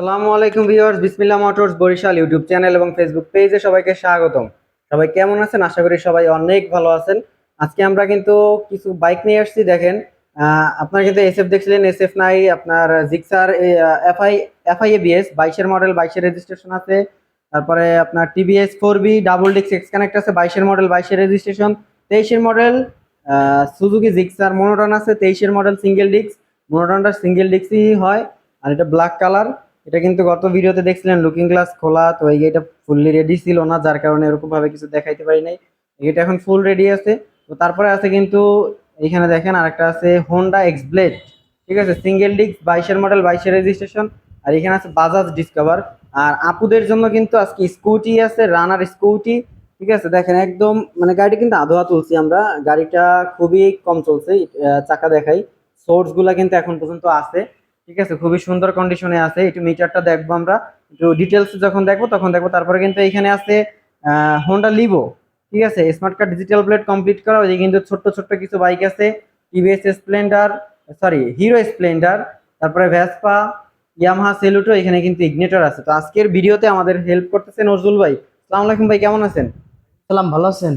আসসালামু আলাইকুম viewers, Bismillah motors Barishal YouTube channel এবং ফেসবুক পেজে সবাইকে স্বাগতম। সবাই কেমন আছেন? আশা করি সবাই অনেক ভালো আছেন। আজকে আমরা কিন্তু কিছু বাইক নিয়ে আসছি, দেখেন। আপনারা কিন্তু এসএফ দেখছিলেন, এসএফ নাই, আপনার জিক্সার এফআই এফআই এবিএস, বাইশের মডেল, বাইশের রেজিস্ট্রেশন আছে। তারপরে আপনার টিভিএস ফোর বি ডাবল ডিক্স এক্স কানেক্ট আছে, বাইশের মডেল, বাইশের রেজিস্ট্রেশন তেইশের মডেল সুজুকি জিক্সার মনোটন আছে, তেইশের মডেল সিঙ্গেল ডিক্স মনোটনটা সিঙ্গেল ডিক্সই হয়, আর এটা ব্ল্যাক কালার এটা কিন্তু গত ভিডিওতে দেখছিলেন লুকিং গ্লাস খোলা, তো এই এটা ফুললি রেডি ছিল না, যার কারণে এরকম ভাবে কিছু দেখাইতে পারি নাই। এটা এখন ফুল রেডি আছে। তো তারপরে আছে কিন্তু এখানে দেখেন আরেকটা আছে হোন্ডা এক্স ব্লেড ঠিক আছে? সিঙ্গেল ডিস্ক বাইশের মডেল বাইশের রেজিস্ট্রেশন আর এখানে আছে বাজাজ ডিসকভার আর আপুদের জন্য কিন্তু আজকে স্কুটি আছে রানার স্কুটি ঠিক আছে? দেখেন একদম মানে গাড়িটা কিন্তু আধোয়া তুলছি আমরা। গাড়িটা খুবই কম চলছে চাকা দেখাই। সোর্সগুলা কিন্তু এখন পর্যন্ত আছে। ঠিক আছে? খুবই সুন্দর কন্ডিশনে আছে। একটু মিটারটা দেখব আমরা। একটু ডিটেলস যখন দেখব তখন দেখব। তারপরে কিন্তু এখানে আছে হোন্ডা লিভো ঠিক আছে? Smart card digital plate complete করা। ওই কিন্তু ছোট্ট ছোট্ট কিছু বাইক আছে। TVS Splendor sorry Hero Splendor তারপরে ভ্যাসপা ইয়ামাহা সেলুটো এখানে কিন্তু ইগনেটর আছে। তো আজকের ভিডিওতে আমাদের হেল্প করতেছে নজরুল ভাই। সালাম আলাইকুম ভাই কেমন আছেন? সালাম ভালো আছেন?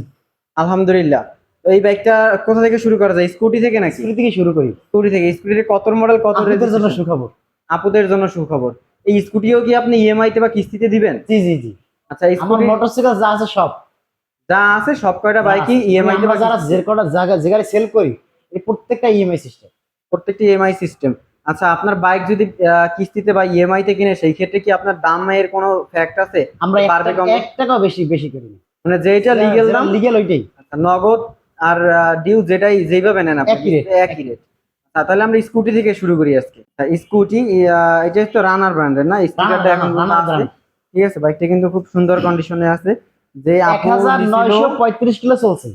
আলহামদুলিল্লাহ। এই বাইকটা কোথা থেকে শুরু করা যায়? স্কুটি থেকে নাকি? স্কুটি থেকে শুরু করি। স্কুটি থেকে। স্কুটির কত মডেল কত আপনাদের জন্য? সুখবর। আপুদের জন্য সুখবর। এই স্কুটিও কি আপনি ইএমআই তে বা কিস্তিতে দিবেন? জি জি জি। আচ্ছা আমার স্কুটি মোটরসাইকেল যা আছে সব। যা আছে সব কয়টা বাইকই ইএমআই তে বা যারা যে কটা জায়গা যে গাড়ি সেল করি এই প্রত্যেকটা ইএমআই সিস্টেম প্রত্যেকটি ইএমআই সিস্টেম আচ্ছা আপনার বাইক যদি কিস্তিতে বা ইএমআই তে কিনে সেই ক্ষেত্রে কি আপনার দামের কোনো ফ্যাক্ট আছে? আমরা এক বাড়বে টাকা- বেশি বেশি করি মানে যেটা লিগেল দাম লিগেল ওইটাই। আচ্ছা, নগদ আর ডিউ যেটাই যেভাবে নেন আপনি একই রেট আচ্ছা তাহলে আমরা স্কুটি থেকে শুরু করি আজকে। স্কুটি এটা তো রানার ব্র্যান্ডের না? স্টিকারটা এখন আছে। ঠিক আছে বাইকটা কিন্তু খুব সুন্দর কন্ডিশনে আছে। যে আপু কিলো চলছে।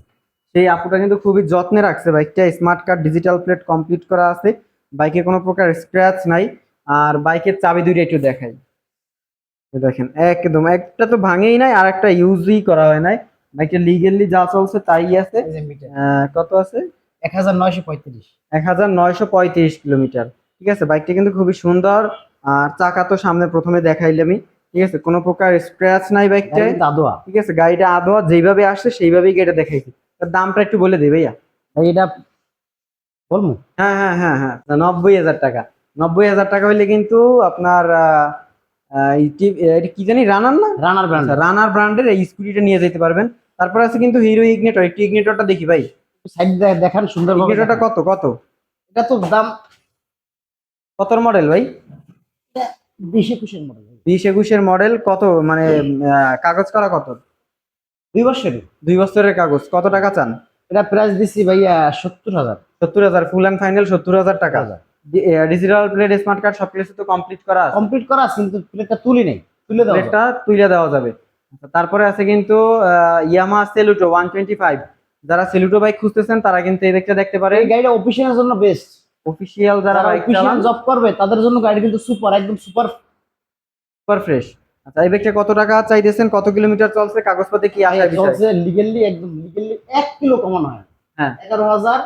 সেই আপুটা কিন্তু খুবই যত্নে রাখছে বাইকটা smart card digital plate complete করা আছে। বাইকে কোনো প্রকার স্ক্র্যাচ নাই। আর বাইকের চাবি দুইটা একটু দেখাই। দেখেন একদম একটা তো ভাঙেই নাই আর একটা ইউজই করা হয় নাই। বাইকটা লিগেলি যা চলছে তাই আছে? কত আছে? এক হাজার নয়শো পঁয়ত্রিশ। এক হাজার নয়শো পঁয়ত্রিশ কিলোমিটার। ঠিক আছে বাইকটা কিন্তু খুবই সুন্দর। আর চাকা তো সামনে প্রথমে দেখাইলামই ঠিক আছে কোনো প্রকার স্ক্র্যাচ নাই বাইকটায় দাদুয়া ঠিক আছে গাড়িটা আদোয়া যেভাবে আসছে সেইভাবেই গাড়িটা দেখাইছি। তার দামটা একটু বলে দিই ভাইয়া। এটা বলব? হ্যাঁ হ্যাঁ হ্যাঁ হ্যাঁ। নব্বই হাজার টাকা। নব্বই হাজার টাকা হইলে কিন্তু আপনার এটা কি জানি রানার না? রানার ব্র্যান্ড রানার ব্র্যান্ডের এই স্কুটিটা নিয়ে যেতে পারবেন। তারপর আছে কিন্তু হিরো ইগনেটর একটু ইগনেটরটা দেখি ভাই। সাইড দেখান সুন্দর ইগনেটরটা কত কত? এটা তো দাম কত মডেল ভাই? বিশ একুশের মডেল বিশ একুশের মডেল কত? মানে কাগজ করা কত? দুই বছরের। দুই বছরের কাগজ। কত টাকা চান? এটা প্রাইস দিচ্ছি ভাইয়া সত্তর হাজার। সত্তর হাজার ফুল অ্যান্ড ফাইনাল সত্তর হাজার টাকা। ডিজিটাল প্লেট স্মার্ট কার্ড সব কিছু তো কমপ্লিট করা আছে। কমপ্লিট করা আছে, কিন্তু প্লেটটা তুলি নেই তুলে দাও প্লেটটা তুলে দেওয়া যাবে। আচ্ছা, তারপরে আছে কিন্তু Yamaha Saluto one twenty five যারা সেলুটো বাইক খুঁজতেছেন তারা কিন্তু এই দিকটা দেখতে পারে এই গাড়িটা অফিসিয়ালের জন্য বেস্ট অফিসিয়াল যারা বাইক অফিসিয়াল চালান জব করবে তাদের জন্য গাড়ি কিন্তু সুপার একদম সুপার সুপার ফ্রেশ আচ্ছা এই বাইকটা কত টাকা চাইতেছেন? কত কিলোমিটার চলছে? কাগজপাতি কি আসার বিষয়? চলছে লিগেলি একদম লিগেলি এক কিলো কমানো হয়। হ্যাঁ। এগারো হাজার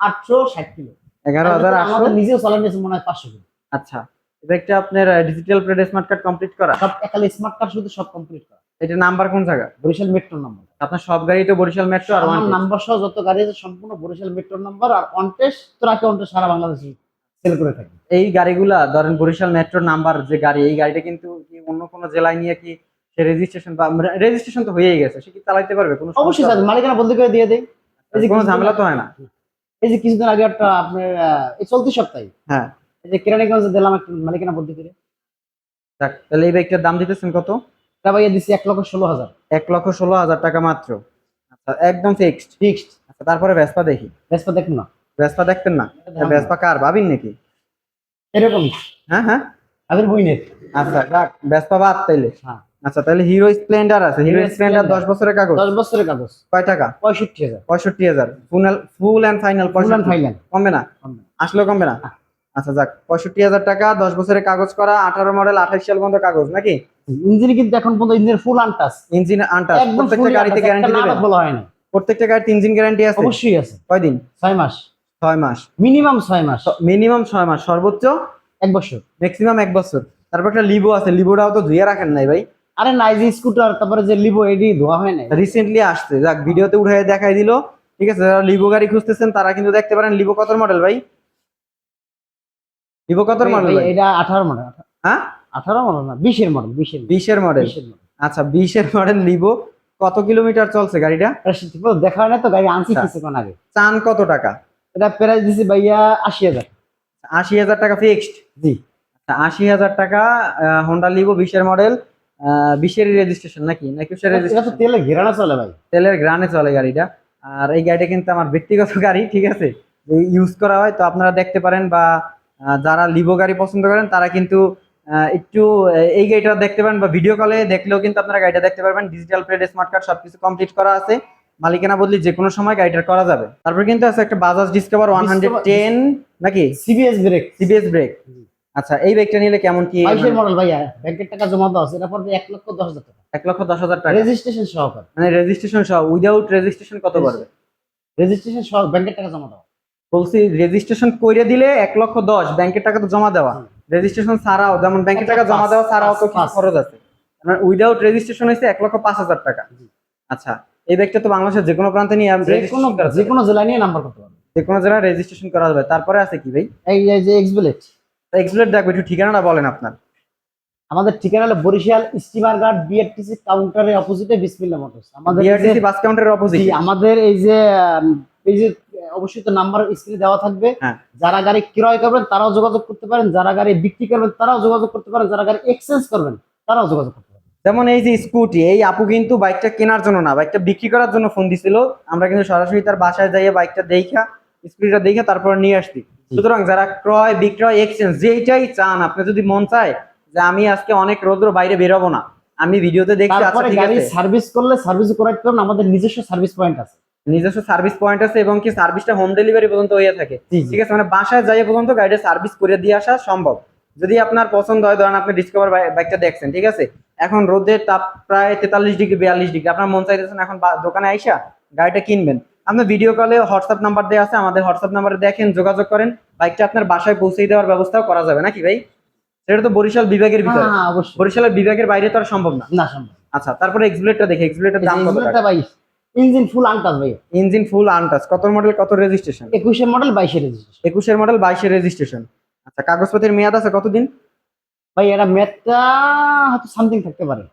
আটশো ষাট কিলো। এগারো হাজার আটশো? নিজেও চালান গেছে মনে হয় পাঁচশো আচ্ছা এই বাইকটা আপনার digital plate smart card complete করা? সব একালে স্মার্ট কার্ড শুধু সব কমপ্লিট করা। এটা নাম্বার কোন জায়গা? বরিশাল মেট্রো নাম্বার আপনার সব গাড়ি তো বরিশাল মেট্রো আর ওয়ান নাম্বার সহ যত গাড়ি আছে সম্পূর্ণ বরিশাল মেট্রো নাম্বার আর সারা বাংলাদেশে সেল করে থাকি। এই গাড়িগুলা ধরেন বরিশাল মেট্রো নাম্বার যে গাড়ি এই গাড়িটা কিন্তু কি অন্য কোনো জেলায় নিয়ে কি সে রেজিস্ট্রেশন বা রেজিস্ট্রেশন তো হয়েই গেছে সে কি চালাইতে পারবে? কোনো অবশ্যই মালিকানা বলতে করে দিয়ে দেয় কোনো ঝামেলা তো হয় না। এই যে কিছুদিন আগে একটা আপনার এই চলতি সপ্তাহে হ্যাঁ। এই যে কেরানীগঞ্জে দিলাম একটা মালিকানা বলতে করে। যাক তাহলে এই বাইকটার দাম দিতেছেন কত? এটা ভাইয়া দিচ্ছি এক লক্ষ ষোলো হাজার। এক লক্ষ ষোলো হাজার টাকা মাত্র। আচ্ছা একদম ফিক্সড ফিক্সড আচ্ছা তারপরে ভেসপা দেখি। বেসপা দেখুন না। ভেসপা দেখতেন না? ভেসপা কার ভাবিন নাকি? এরকমই। হ্যাঁ হ্যাঁ। আগের বইনের। আচ্ছা যাক ভেসপা বাদ তাইলে। হ্যাঁ। আচ্ছা তাহলে হিরো স্প্লেন্ডার আছে। Hero Splendor Splendor। দশ বছরের কাগজ? দশ বছরের কাগজ। কয় টাকা? পঁয়ষট্টি হাজার। পঁয়ষট্টি হাজার। Full full and final full and final কমবে না? আসলে কমবে না? আচ্ছা যাক। পঁয়ষট্টি হাজার টাকা দশ বছরের কাগজ করা আঠারো মডেল আঠাশ সাল পর্যন্ত কাগজ নাকি? ইঞ্জিন কিন্তু এখন পর্যন্ত ইঞ্জিনের ফুল আনটাস ইঞ্জিন আনটাস প্রত্যেকটা গাড়িতে গ্যারান্টি দেবে? নাটক বলা হয়নি প্রত্যেকটা গাড়িতে ইঞ্জিন গ্যারান্টি আছে? অবশ্যই আছে। কয়দিন ছয় মাস। ছয় মাস। মিনিমাম ছয় মাস। মিনিমাম ছয় মাস। সর্বোচ্চ? এক বছর। ম্যাক্সিমাম এক বছর। তারপর একটা লিভো আছে। লিভোটাও তো ধুয়ে রাখেন নাই ভাই। আরে নাইজি স্কুটার তারপরে যে লিভো এডি ধোয়া হয় না রিসেন্টলি আসছে। যাক ভিডিওতে উঠে দেখাই দিল। ঠিক আছে যারা লিভো গাড়ি খুঁজতেছেন তারা কিন্তু দেখতে পারেন লিভো কত মডেল ভাই? লিভো কত মডেল ভাই এটা আঠারো মডেল হ্যাঁ? আঠারো মডেল না বিশের মডেল বিশের বিশের মডেল বিশের মডেল আচ্ছা বিশের মডেল লিভো কত কিলোমিটার চলছে গাড়িটা? দেখা হয় না তো গাড়ি আনছি আচ্ছা। কিছুক্ষণ আগে। চান কত টাকা? এটা প্রাইস দিছি ভাইয়া আশি হাজার। আশি হাজার টাকা ফিক্সড জি। আশি হাজার টাকা হোন্ডা লিভো বিশের মডেল বিশের রেজিস্ট্রেশন নাকি? না একুশের এটা তেলে ঘেরানো চলে ভাই। তেলের গ্রানে চলে গাড়িটা। আর এই গাড়িটা কিন্তু আমার ব্যক্তিগত গাড়ি ঠিক আছে? ইউজ করা হয় তো আপনারা দেখতে পারেন বা যারা লিভো গাড়ি পছন্দ করেন তারা কিন্তু একটু এই গাড়িটা দেখতে পারেন বা ভিডিও কলে দেখলেও কিন্তু আপনারা গাড়িটা দেখতে পারবেন। ডিজিটাল প্লেট স্মার্ট কার্ড সবকিছু কমপ্লিট করা আছে। মালিকানা বদলি যে কোনো সময় গাড়িটা করা যাবে। তারপর কিন্তু আছে একটা Bajaj Discover one hundred ten নাকি? সিবিএস ব্রেক সিবিএস ব্রেক আচ্ছা এই ব্রেকটা নিলে কেমন কি বাইশের মডেল ভাইয়া ব্যাংকের টাকা জমা দেওয়া আছে এটা পড়বে এক লক্ষ দশ হাজার টাকা। এক লক্ষ দশ হাজার টাকা। রেজিস্ট্রেশন সহকারে। মানে রেজিস্ট্রেশন সহ উইদাউট রেজিস্ট্রেশন কত পড়বে? রেজিস্ট্রেশন সহ ব্যাংকের টাকা জমা দেওয়া। বলছি রেজিস্ট্রেশন করে দিলে এক লক্ষ দশ ব্যাংকের টাকা তো জমা দেওয়া। রেজিস্ট্রেশন ছাড়াও যেমন ব্যাংকের আচ্ছা, টাকা জমা দেওয়া ছাড়াও তো কিছু খরচ আছে। উইদাউট রেজিস্ট্রেশন হয়েছে এক লক্ষ পাঁচ হাজার টাকা। আচ্ছা এই ব্যাগটা তো বাংলাদেশের যে কোনো প্রান্তে নিয়ে যে কোনো যে কোনো জেলা নিয়ে নাম্বার করতে পারবে। যে কোনো জায়গায় রেজিস্ট্রেশন করা যাবে। তারপরে আছে কি ভাই? এই এই যে এক্সবিলেট এক্সপ্লেট দেখব একটু ঠিকানাটা বলেন আপনার। আমাদের ঠিকানা হলো বরিশাল স্টিমার গার্ড বিআরটিসি কাউন্টারের অপোজিটে বিসমিল্লা মোটরস আমাদের বিআরটিসি বাস কাউন্টারের অপোজিট আমাদের এই যে এই যে অবশ্যই তো নাম্বার স্ক্রিনে দেওয়া থাকবে। হ্যাঁ। যারা গাড়ি ক্রয় করবেন তারাও যোগাযোগ করতে পারেন। যারা গাড়ি বিক্রি করবেন তারাও যোগাযোগ করতে পারেন। যারা গাড়ি এক্সচেঞ্জ করবেন তারাও যোগাযোগ করতে পারেন। যেমন এই যে স্কুটি এই আপু কিন্তু বাইকটা কেনার জন্য না বাইকটা বিক্রি করার জন্য ফোন দিছিল। আমরা কিন্তু সরাসরি তার বাসায় যাইয়ে বাইকটা দেখা স্কুটিটা দেখে তারপর নিয়ে আসছি। সুতরাং যারা ক্রয় বিক্রয় এক্সচেঞ্জ যেইটাই চান আপনি যদি মন চায় যে আমি আজকে অনেক রোদ্র বাইরে বেরোবো না আমি ভিডিওতে দেখছি আচ্ছা ঠিক আছে। সার্ভিস করলে সার্ভিস করাতে পারেন আমাদের নিজস্ব সার্ভিস পয়েন্ট আছে। নিজস্ব সার্ভিস পয়েন্ট আছে এবং কি সার্ভিসটা হোম ডেলিভারি পর্যন্ত হয়ে থাকে। ঠিক আছে মানে বাসায় যাইয়ে পর্যন্ত গাড়িটা সার্ভিস করে দিয়ে আসা সম্ভব। যদি আপনার পছন্দ হয় ধরেন আপনি ডিসকভার বাইকটা দেখছেন ঠিক আছে? এখন রোদের তাপ প্রায় তেতাল্লিশ ডিগ্রি বিয়াল্লিশ ডিগ্রি আপনার মন চাইতেছেন এখন দোকানে আইসা গাড়িটা কিনবেন। আপনি ভিডিও কলে হোয়াটসঅ্যাপ নাম্বার দেওয়া আছে আমাদের হোয়াটসঅ্যাপ নাম্বারে দেখেন যোগাযোগ করেন বাইকটা আপনার বাসায় পৌঁছে দেওয়ার ব্যবস্থাও করা যাবে নাকি ভাই? সেটা তো বরিশাল বিভাগের ভিতরে। হ্যাঁ অবশ্যই। বরিশালের বিভাগের বাইরে তো আর সম্ভব না? না সম্ভব আচ্ছা তারপরে এক্সপ্লেটটা দেখে এক্সপ্লেটের দাম কত টাকা? ভাই ইঞ্জিন ফুল আনটাস ভাই। ইঞ্জিন ফুল আনটাচ কত মডেল কত রেজিস্ট্রেশন একুশের মডেল বাইশের রেজিস্ট্রেশন একুশের মডেল বাইশের রেজিস্ট্রেশন আচ্ছা কাগজপত্রের মেয়াদ আছে কতদিন? ভাই এটা ম্যাথটা হয়তো সামথিং থাকতে পারে।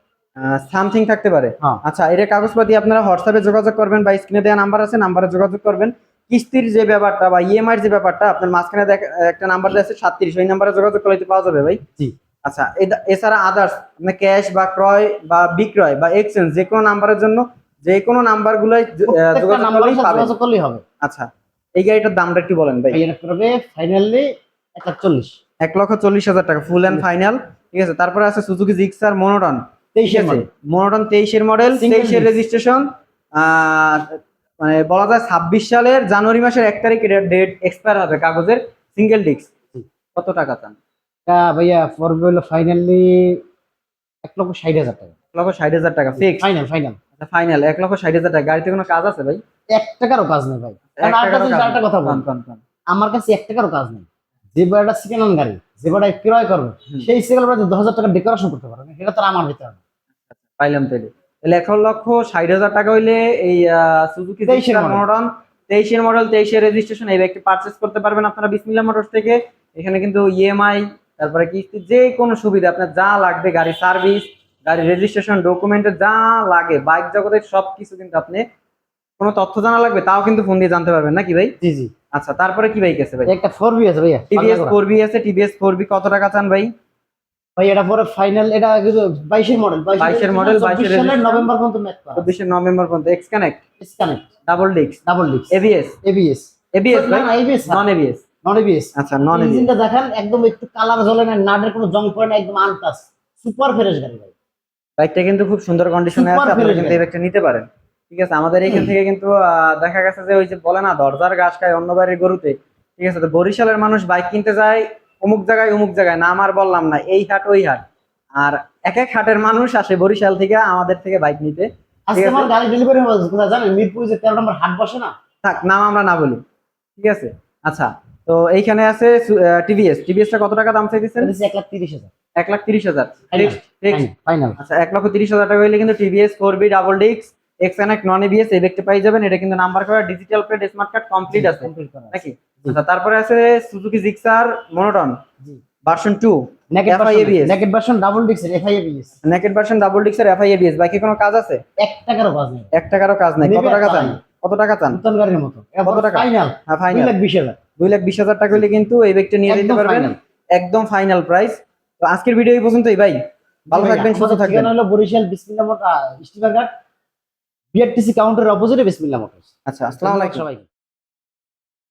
সামথিং থাকতে পারে। হ্যাঁ। আচ্ছা এর কাগজপাতি আপনারা হোয়াটসঅ্যাপে যোগাযোগ করবেন বা স্ক্রিনে দেওয়া নাম্বার আছে নাম্বারে যোগাযোগ করবেন। কিস্তির যে ব্যাপারটা বা ইএমআই যে ব্যাপারটা আপনার মাঝখানে একটা নাম্বার দেওয়া আছে সাতত্রিশ। ওই নাম্বারে যোগাযোগ করলে পাওয়া যাবে ভাই। জি। আচ্ছা এছাড়া আদার্স আপনি ক্যাশ বা ক্রয় বা বিক্রয় বা এক্সচেঞ্জ যে কোনো নাম্বারের জন্য যে কোনো নাম্বার গুলোই যোগাযোগ করলেই হবে। আচ্ছা এই গাড়িটার দামটা একটু বলেন ভাই। এটা করবে ফাইনালি এক লাখ চল্লিশ। এক লক্ষ চল্লিশ হাজার টাকা ফুল অ্যান্ড ফাইনাল ঠিক আছে তারপরে আছে সুজুকি জিক্সার মনোটন তেইশের মনোটন তেইশের মডেল তেইশের রেজিস্ট্রেশন মানে বলা যায় ছাব্বিশ সালের জানুয়ারি মাসের এক তারিখে ডেট এক্সপায়ার হবে কাগজের সিঙ্গেল ডিস্ক কত টাকা চান? ভাইয়া পড়বে হলো ফাইনালি এক লক্ষ ষাট হাজার টাকা। এক লক্ষ ষাট হাজার টাকা ফিক্স ফাইনাল ফাইনাল ফাইনাল এক লক্ষ ষাট হাজার টাকা গাড়িতে কোনো কাজ আছে ভাই? এক টাকারও কাজ নেই ভাই। এক কারণ আরেকটা টাকারও জিনিস, কাজ আরেকটা নেই। কথা বল। আমার কাছে এক টাকারও কাজ নেই। যে বাড়িটা সেকেন্ড হ্যান্ড গাড়ি যে বাড়ি ক্রয় করবে সেই সেকেন্ড দশ হাজার টাকা ডেকোরেশন করতে পারবে সেটা তার আমার ভিতরে। পাইলাম তাহলে তাহলে এক লক্ষ ষাট হাজার টাকা হইলে এই সুজুকি মডেল তেইশের মডেল তেইশের রেজিস্ট্রেশন এই ব্যাগটি পারচেস করতে পারবেন আপনারা বিসমিল্লা মোটরস থেকে। এখানে কিন্তু ইএমআই তারপরে কিস্তি যে কোনো সুবিধা আপনার যা লাগবে গাড়ি সার্ভিস গাড়ি রেজিস্ট্রেশন ডকুমেন্টে যা লাগে বাইক জগতের সব কিছু কিন্তু আপনি কোনো তথ্য জানা লাগবে তাও কিন্তু ফোন দিয়ে জানতে পারবেন নাকি ভাই? জি জি। আচ্ছা তারপরে কি বাইক আছে ভাই? একটা ফোর বি আছে ভাইয়া টিভিএস ফোর বি আছে টিভিএস ফোর বি কত টাকা চান ভাই? ভাই এটা পরে ফাইনাল এটা কিন্তু বাইশের মডেল 22 এর model, 22 এর সালের নভেম্বর পর্যন্ত ম্যাথ করা চব্বিশে নভেম্বর পর্যন্ত X connect disconnect double disc double disc ABS ABS ABS না ভাই ABS non ABS non ABS আচ্ছা নন এবিএস ইঞ্জিনটা দেখেন একদম একটু কালার জ্বলে না নাটের কোনো জং পড়ে না একদম আনটাস সুপার ফ্রেশ গাড়ি ভাই। বাইকটা কিন্তু খুব সুন্দর কন্ডিশনে আছে আপনারা কিন্তু এই বাইকটা নিতে পারেন। ঠিক আছে আমাদের এখান থেকে কিন্তু দেখা গেছে যে ওই যে বলে না দরজার ঘাস খায় অন্য বাড়ির গরুতে। ঠিক আছে তো বরিশালের মানুষ বাইক কিনতে যায় অমুক জায়গায় অমুক জায়গায় নাম আর বললাম না এই হাট ওই হাট। আর এক এক হাটের মানুষ আসে বরিশাল থেকে আমাদের থেকে বাইক নিতে। আজকে আছে। আমার গাড়ি ডেলিভারি হয়েছে জানেন? মিরপুর যে নম্বর হাট বসে না? থাক নাম আমরা না বলি। ঠিক আছে? আচ্ছা তো এইখানে আছে টিভিএস টিভিএসটা কত টাকা দাম চাইতেছেন? লাখ তিরিশ হাজার। এক লাখ তিরিশ হাজার। ফাইনাল আচ্ছা এক লক্ষ তিরিশ হাজার টাকা হইলে কিন্তু টিভিএস ফোর বি ডাবল ডিক্স এক্স এন এক নন এবিএস এই দেখতে পাই যাবেন এটা কিন্তু নাম্বার করা digital plate smart card complete আছে। নাকি? আচ্ছা তারপরে আছে সুজুকি জিক্সার মনোটন জি। Version two naked FI ABS version double ডিক্সের FI ABS naked version double ডিক্সের FI ABS বাকি কোনো কাজ আছে? এক টাকারও বাজ নেই। এক টাকারও কাজ নাই। কত টাকা চান? কত টাকা চান? নতুন গাড়ির মতো। কত টাকা? ফাইনাল হ্যাঁ লাখ হাজার। লাখ বিশ হাজার টাকা হলে কিন্তু এই ব্যাগটা নিয়ে নিতে একদম পারবেন। একদম ফাইনাল প্রাইস তো আজকের ভিডিও এই পর্যন্তই ভাই। ভালো থাকবেন সুস্থ থাকবেন। হলো বরিশাল বিসমিল্লাহ স্টিমার ঘাট। বিআরটিসি কাউন্টারের অপোজিটে বিসমিল্লাহ মোটরস আচ্ছা আসসালামু আলাইকুম। সবাইকে।